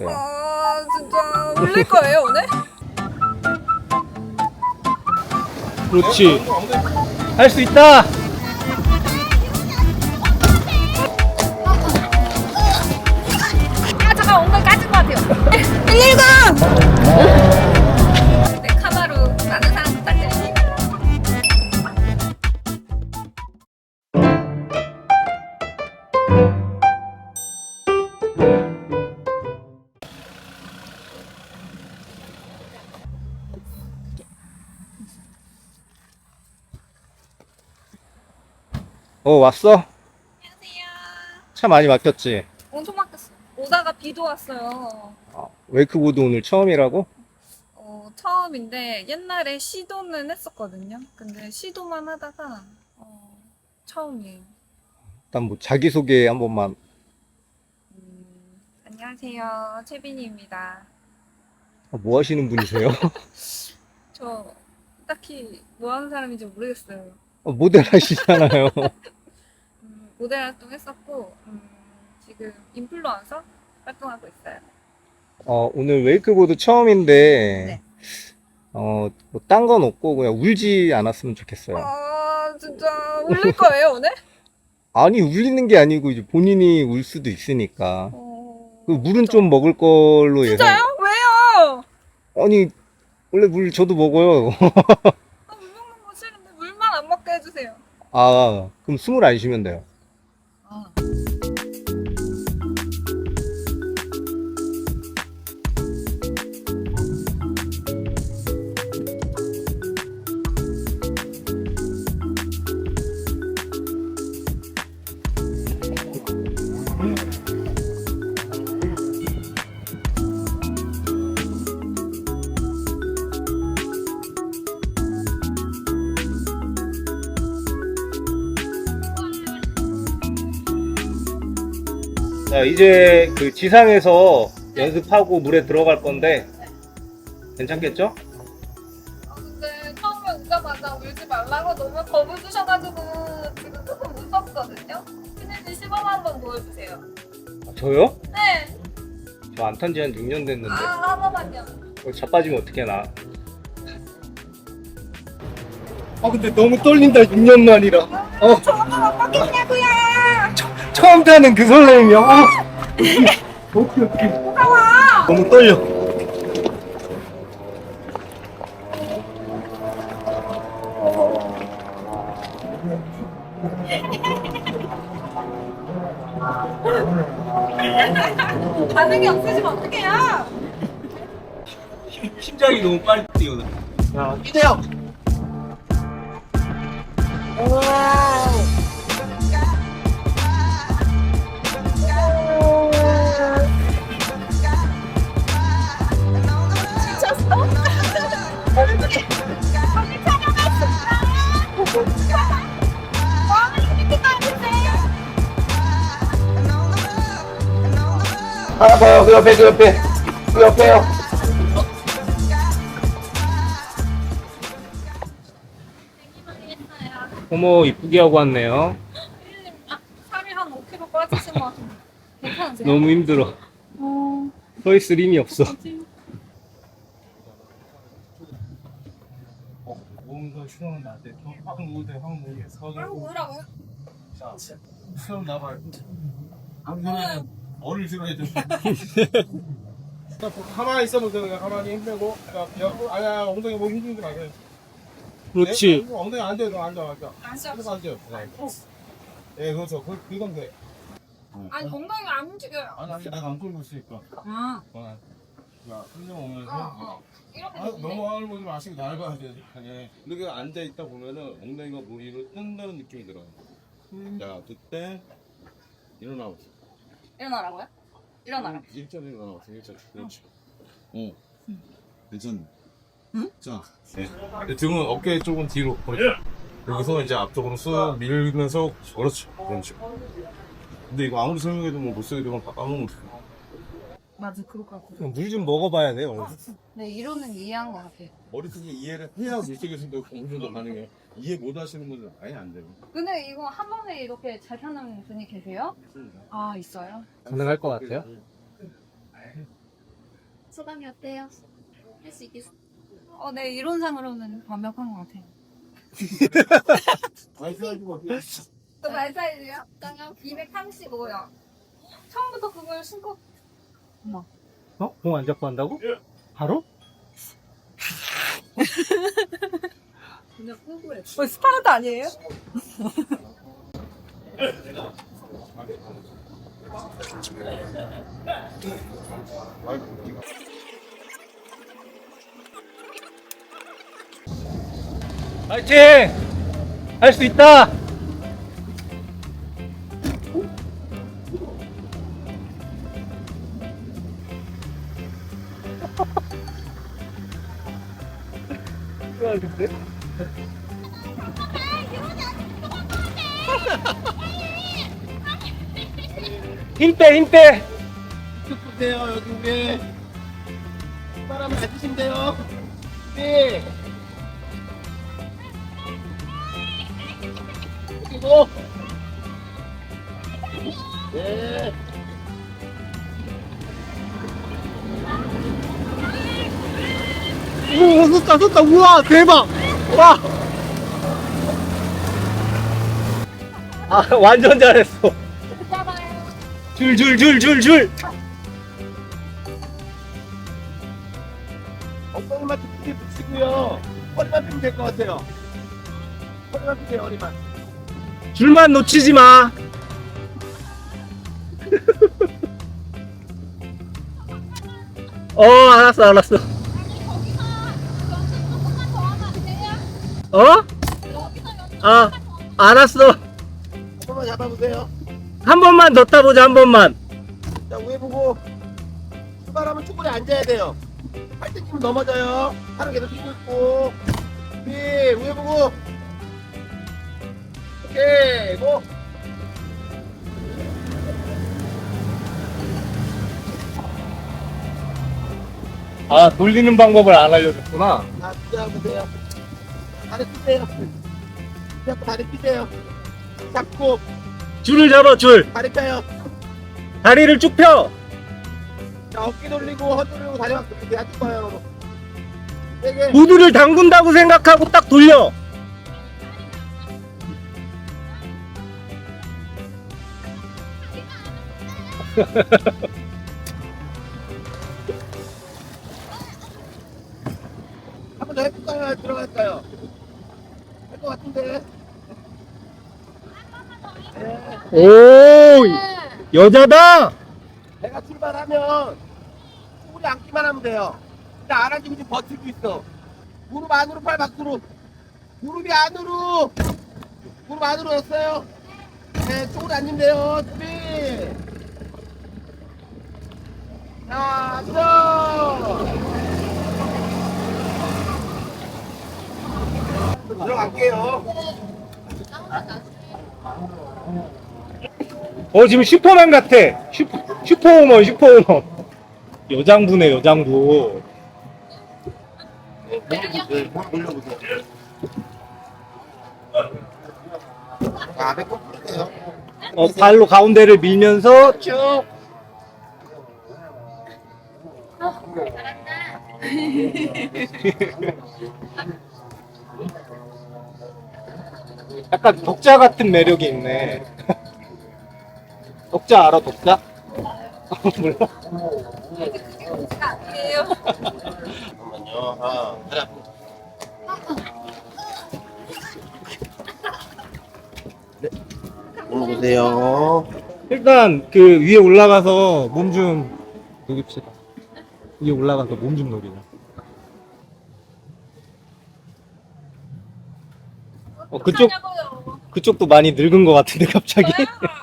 좋겠어요. 아 진짜 울릴 거예요 오늘? 그렇지. 할 수 있다. 어 왔어? 안녕하세요 차 많이 막혔지. 엄청 막혔어 오다가 비도 왔어요 아, 웨이크보드 오늘 처음이라고? 어, 처음인데 옛날에 시도는 했었거든요 근데 시도만 하다가 어, 처음이에요 일단 뭐 자기 소개 한 번만. 음, 안녕하세요 채빈이입니다 아, 뭐 하시는 분이세요? 저 딱히 뭐 하는 사람인지 모르겠어요. 어, 모델 하시잖아요. 음, 모델 활동했었고 음, 지금 인플루언서 활동하고 있어요. 어, 오늘 웨이크보드 처음인데 네. 어, 뭐 딴 건 없고 그냥 울지 않았으면 좋겠어요. 아 진짜 울릴 거예요 오늘? 아니 울리는 게 아니고 이제 본인이 울 수도 있으니까. 어, 그 물은 좀 먹을 걸로 예상. 진짜요? 왜요? 아니 원래 물 저도 먹어요. 아, 물 먹는 거 싫은데 물만 안 먹게 해주세요. 아 그럼 숨을 안 쉬면 돼요. 아. 자 이제 그 지상에서 연습하고 물에 들어갈 건데 괜찮겠죠? 아 근데 처음에 오자마자 울지 말라고 너무 겁을 주셔가지고 지금 조금 무섭거든요. 피디님 시범 한번 보여주세요. 아, 저요? 네. 저 안 탄 지 한 6년 됐는데 아 한 번만요. 어, 자빠지면 어떻게 나? 아 근데 너무 떨린다 6년 만이라 어 저는 어떻겠냐고요. 처음 타는 그 설렘이야. 어. 오케이 오케이 너무 떨려. 반응이 없으시면 어떡해요? 심장이 너무 빨리 뛰어나 야 이대요 지 아 봐요. 그 옆에 그 옆에. 그 옆에요. 어머 이쁘게 하고 왔네요. 살이 한 5kg 빠지신 것 같은데. 괜찮으세요? 너무 힘들어. 어, 서 있을 힘이 없어. 뭐지? 뭔가 싫어하는 나한테 확 누구대 아, 서가지고. 뭐라고요? 수염 나봐 아무튼 어를 싫어해 줘 가만히 있어보세요 그냥 가만히 힘 빼고 자옆 아야 엉덩이 뭐 힘주지 마세요 그렇지 네? 엉덩이 앉아 너 앉아 앉아 앉아. 계속 앉아 네. 네 그렇죠 그, 그건 돼 아니, 엉덩이가 안 움직여요. 아니 아니 내가 안 끌고 있으니까 아, 어, 자 흘려 오면서 어, 어. 이렇게 아, 되는데? 너무 하늘 보지 마시고 낡아야 돼. 예. 이렇게 앉아 있다 보면은 엉덩이가 뭐 위로 뜬다는 느낌이 들어요. 자, 그때 일어나보세요. 일어나라고요? 일어나라. 일자로 일어나보세요. 일자로. 그렇지. 어. 괜찮네. 응? 자, 네. 등은 어깨 쪽은 뒤로. 여기서 이제 앞쪽으로 쑥 밀면서 그렇죠. 그렇죠. 근데 이거 아무리 설명해도 뭐 못 쓰게 되면 까먹으면 어떡해. 맞아, 그럴 것 같아요. 물좀 먹어봐야 돼 오늘 네, 이론은 이해한 것 같아요. 머릿속에 이해를 해야 물속에 생각 어느 정도 가능해. 이해 못 하시는 분들은 아예 안 돼요. 근데 이거 한 번에 이렇게 잘 타는 분이 계세요? 아, 있어요? 가능할 것 같아요? 소감이 어때요? 할 수 있겠어? 어, 네, 이론상으로는 완벽한 것 같아요. 또 말사이즈요? 235요. 처음부터 그걸 신고 어? 공 안 잡고 한다고? 바로? 뭐, 스파르트 아니에요? 파이팅! 할 수 있다! 힘 빼, 힘 빼! 보세요 여기 위에 바람 맞으시면 돼요 네 그리고 네 오, 섰다, 섰다. 우와, 대박! 와! 아, 완전 잘했어. 줄, 줄, 줄, 줄, 줄! 엉덩이만 툭툭 붙이고요 허리만 펴면 될 것 같아요 허리만 펴세요 허리만 줄만 놓치지 마. 어, 알았어, 알았어. 어? 아, 알았어. 한 번만 잡아보세요 한 번만 더 타보자, 한 번만. 자 위에 보고 출발하면 충분히 앉아야 돼요 할 때쯤 넘어져요 팔은 계속 휘고 있고 위에 위에 보고 오케이 고 아, 돌리는 방법을 안 알려줬구나. 자, 주저하보세요. 다리 펴세요. 잡고 다리 펴세요. 잡고 줄을 잡아, 줄. 다리 펴요. 다리를 쭉 펴. 자, 어깨 돌리고 허 돌리고 다리 막 이렇게 놔둘 거예요. 세게. 구두를 담근다고 생각하고 딱 돌려. 한번 더 해볼까요? 들어갈까요? 할 것 같은데. 네. 오, 여자다. 내가 출발하면 우리 앉기만 하면 돼요. 나안 앉으고 지금 버티고 있어. 무릎 안으로 팔 밖으로. 무릎이 안으로. 무릎 안으로 넣었어요. 네, 쪽으로 앉으면 돼요. 준비. 자, 앉아. 들어갈게요. 어, 지금 슈퍼맨 같아. 슈퍼, 슈퍼우먼, 슈퍼우먼. 여장부네, 여장부. 네, 올려보세요. 아, 배꼽 풀으세요. 어, 발로 가운데를 밀면서 쭉. 약간 독자 같은 매력이 있네. 독자 알아, 독자? 몰라? 잠깐만요. 아, 앞으로. 네. 올라보세요. 일단 그 위에 올라가서 몸 좀 녹입시다. 위에 올라가서 몸 좀 녹이자. 어, 그쪽 하냐고요. 그쪽도 많이 늙은 것 같은데 갑자기?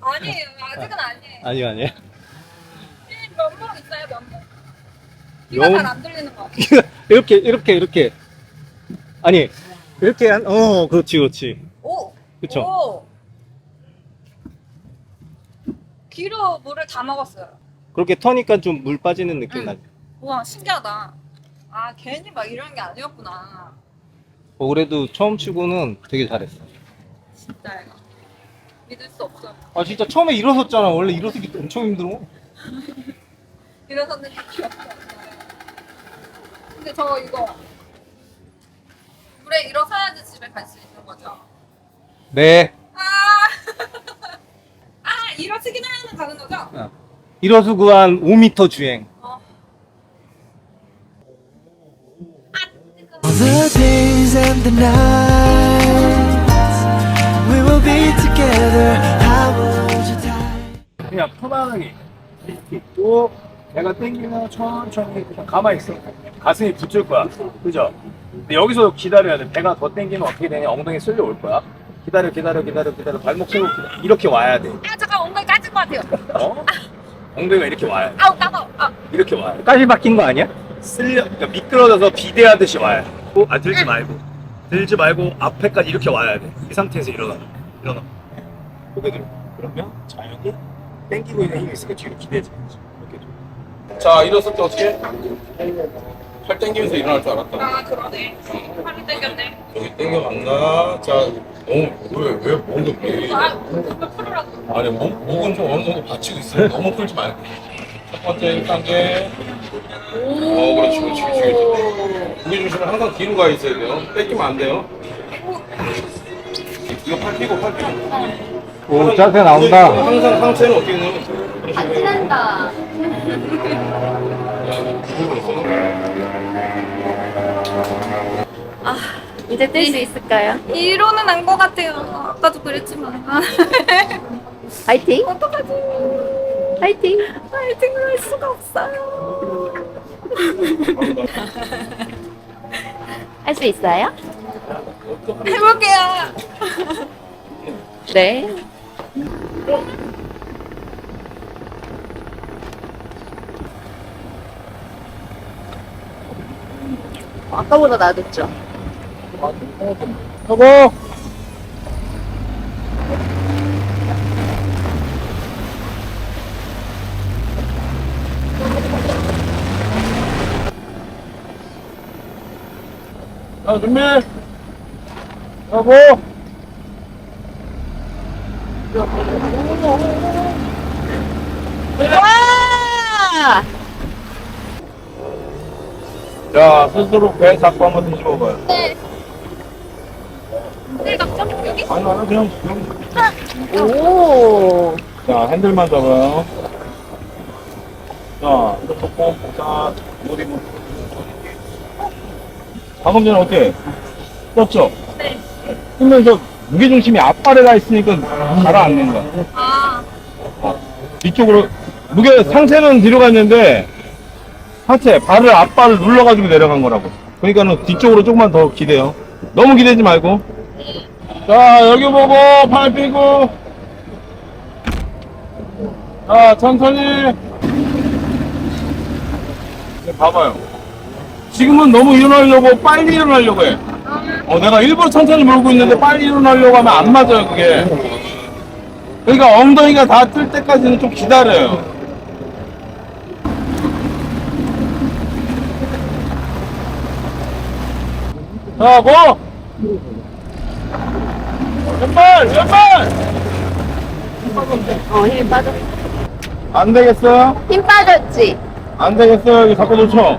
아, 아니에요. 아직은 아니에요. 아니요 아니요. 면봉 있어요, 면봉. 귀가 면- 잘안 들리는 것 같아요. 이렇게 이렇게 이렇게 아니 이렇게 한 어 그렇지 그렇지 오! 그쵸. 오! 귀로 물을 다 먹었어요. 그렇게 터니까 좀 물 빠지는 느낌 응. 나죠. 우와, 신기하다. 아, 괜히 막 이런 게 아니었구나. 어, 그래도 처음 치고는 되게 잘했어. 진짜 믿을 수 없어. 아 진짜 처음에 일어섰잖아. 원래 일어서기 엄청 힘들어. 일어섰는데 귀엽지 않아요. 근데 저 이거 물에 일어서야지 집에 갈 수 있는 거죠? 네. 아, 아 일어서기만 하면 가는 거죠? 일어서 구한 5m 주행. The days and the nights we will be together. I will hold you tight. 그냥 편안하게 있고 배가 땡기면 천천히 그냥 가만히 있어 가슴이 붙을 거야 그죠? 근데 여기서 기다려야 돼 배가 더 땡기면 어떻게 되냐 엉덩이 쓸려 올 거야 기다려 기다려 기다려 기다려 발목 세우고 기다려. 이렇게 와야 돼 아 잠깐 엉덩이 까질 것 같아요. 어? 엉덩이가 이렇게 와야 돼 아우 따가워. 아, 이렇게 와야 돼 까지 박힌 거 아니야? 쓸려 그러니까 미끄러져서 비대하듯이 와야 돼 어? 아 들지 말고 들지 말고 앞에까지 이렇게 와야 돼 이 상태에서 일어나 일어나 고개 들어 그러면 자연히 땡기고 있는 힘이 있으니까 뒤로 기대지 이렇게 좀. 자 일어설 때 어떻게? 팔 당기면서 일어날 줄 알았다. 아 그러네. 팔이 당겼네. 여기 당겨간다. 자, 너무 왜왜 목을 왜? 아, 풀으라고. 아니 목 목은 좀 어느 정도 받치고 있어요. 너무 풀지 말고. 첫 번째 1단계. 어, 그렇지, 그렇지, 그렇지, 그렇지. 무게 중심은 항상 뒤로 가 있어야 돼요. 뺏기면 안 돼요. 이거 팔 펴고 팔 펴고. 오, 자세 나온다. 항상 상체는 어떻게 되냐면 안 지난다. 이제 뜰 수 있을까요? 이로는 안 것 같아요. 아까도 그랬지만. 아, 파이팅! 어떡하지? 파이팅! 파이팅을 할 수가 없어요. 할 수 있어요? 해볼게요. 네. 아까보다 나아졌죠? 여보. 자 준비 여보. 와! 자 스스로 배 잡고 한번 뒤집어 봐요 네. 네, 갑자 여기? 아니 아니 그냥 그냥 오! 자 핸들만 잡아요 자 이거 잡고 자 어디 뭐 방금 전에 어때? 떴죠? 네. 뜨면서 무게중심이 앞발에 가 있으니까 가라앉는 거야. 아, 뒤쪽으로 무게 상체는 뒤로 갔는데 하체 발을 앞발을 눌러가지고 내려간 거라고. 그러니까는 뒤쪽으로 조금만 더 기대요. 너무 기대지 말고. 자 여기 보고 팔 삐고. 자 천천히. 네, 봐봐요 지금은 너무 일어나려고 빨리 일어나려고 해 어, 내가 일부러 천천히 몰고 있는데 빨리 일어나려고 하면 안 맞아요 그게 그러니까 엉덩이가 다 뜰 때까지는 좀 기다려요. 자, 뭐? 왼발, 왼발! 어, 힘 빠졌, 안 되겠어요? 힘 빠졌지? 안 되겠어요. 여기 자꾸 놓쳐.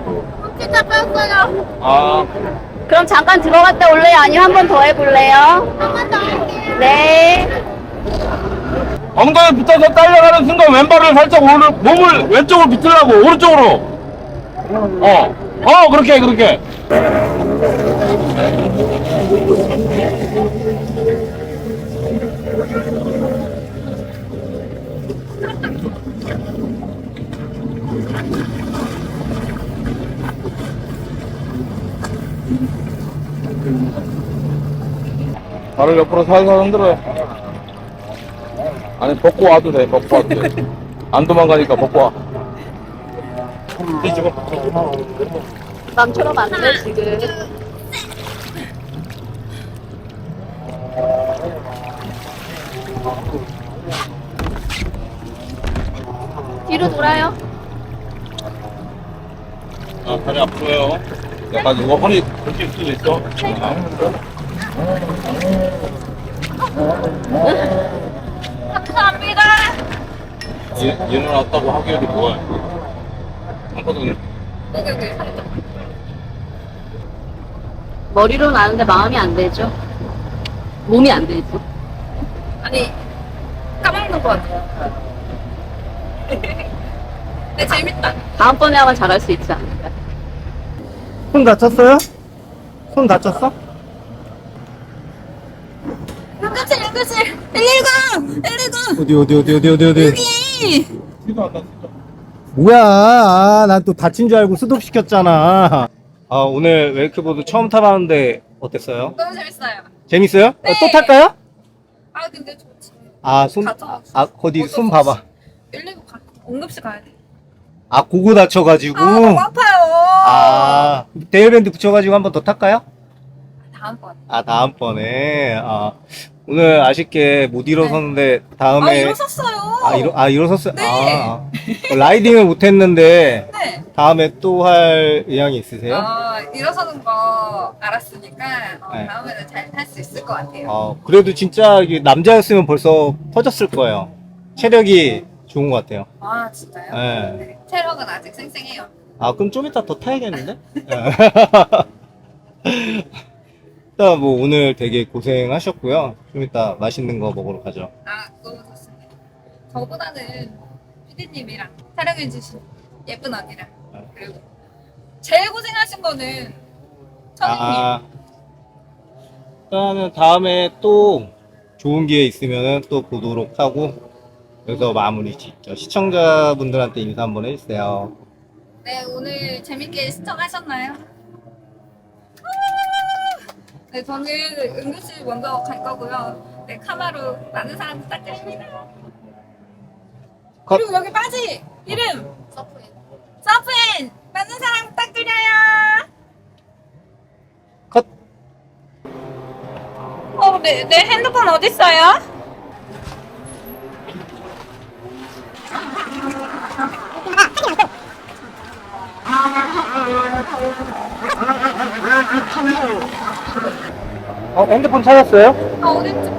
진짜 뺐어요. 아, 그럼 잠깐 들어갔다 올래요? 아니면 한 번 더 해볼래요? 한 번 더 할게요. 네. 엉덩이 붙어서 딸려가는 순간 왼발을 살짝 오른, 몸을 왼쪽으로 비틀라고, 오른쪽으로. 어, 어, 그렇게, 그렇게. 발을 옆으로 살살 흔들어요. 아니 벗고 와도 돼 벗고 와도 돼 안 도망가니까 벗고 와 뒤집어 남처럼 안 돼, 지금. 뒤로 돌아요. 아, 다리 아프요 약간 이거 허리 긁힐 수도 있어 감사합니다. 얘, 얘는 왔다고 하기에도 뭐야 여기, 여기. 머리로는 아는데 마음이 안 되죠. 몸이 안 되죠. 아니 까먹는 것 같아요. 근데 재밌다. 다음번에 하면 잘할 수 있지 않을까. 손 다쳤어요? 손 다쳤어? 응급실 응급실 119 119 어디 어디 어디 어디 어디 어디 여기 뭐야 아, 난또 다친 줄 알고 수독 시켰잖아 아 오늘 웨이크보드 처음 타봤는데 어땠어요? 너무 재밌어요. 재밌어요? 어, 네. 또 탈까요? 아 근데 좋지. 아손 가자. 아 어디 손 봐봐 119 가. 응급실 가야 돼. 아 고고 다쳐가지고 아 너무 아파요. 아 데일밴드 붙여가지고 한 번 더 탈까요? 다음번. 아 다음번에 아 오늘 아쉽게 못 일어섰는데 아 다음에 일어섰어요. 아, 일어, 아 일어섰어요? 네. 아, 아. 라이딩을 못했는데 네. 다음에 또 할 의향이 있으세요? 어, 일어서는 거 알았으니까 어, 네. 다음에는 잘 탈 수 있을 것 같아요. 어, 그래도 진짜 이게 남자였으면 벌써 퍼졌을 거예요. 체력이 좋은 것 같아요. 아 진짜요? 네. 네. 체력은 아직 생생해요. 아, 그럼 좀 이따 더 타야겠는데? 일단 뭐 오늘 되게 고생하셨고요. 좀 이따 맛있는 거 먹으러 가죠. 아 너무 좋습니다. 저보다는 피디님이랑 촬영해주신 예쁜 언니랑 네. 그리고 제일 고생하신 거는 천우님. 아, 일단은 다음에 또 좋은 기회 있으면 또 보도록 하고 그래서 마무리 짓죠. 시청자분들한테 인사 한번 해주세요. 네 오늘 재밌게 시청하셨나요? 네 저는 응급실 먼저 갈 거고요. 네 카마로 많은 사람 부탁드립니다. 컷. 그리고 여기 바지 이름 서프엔 서프엔 많은 사랑 부탁드려요. 컷. 어, 내, 내 핸드폰 어디 있어요? 어, 핸드폰 찾았어요? 아, 어딨지?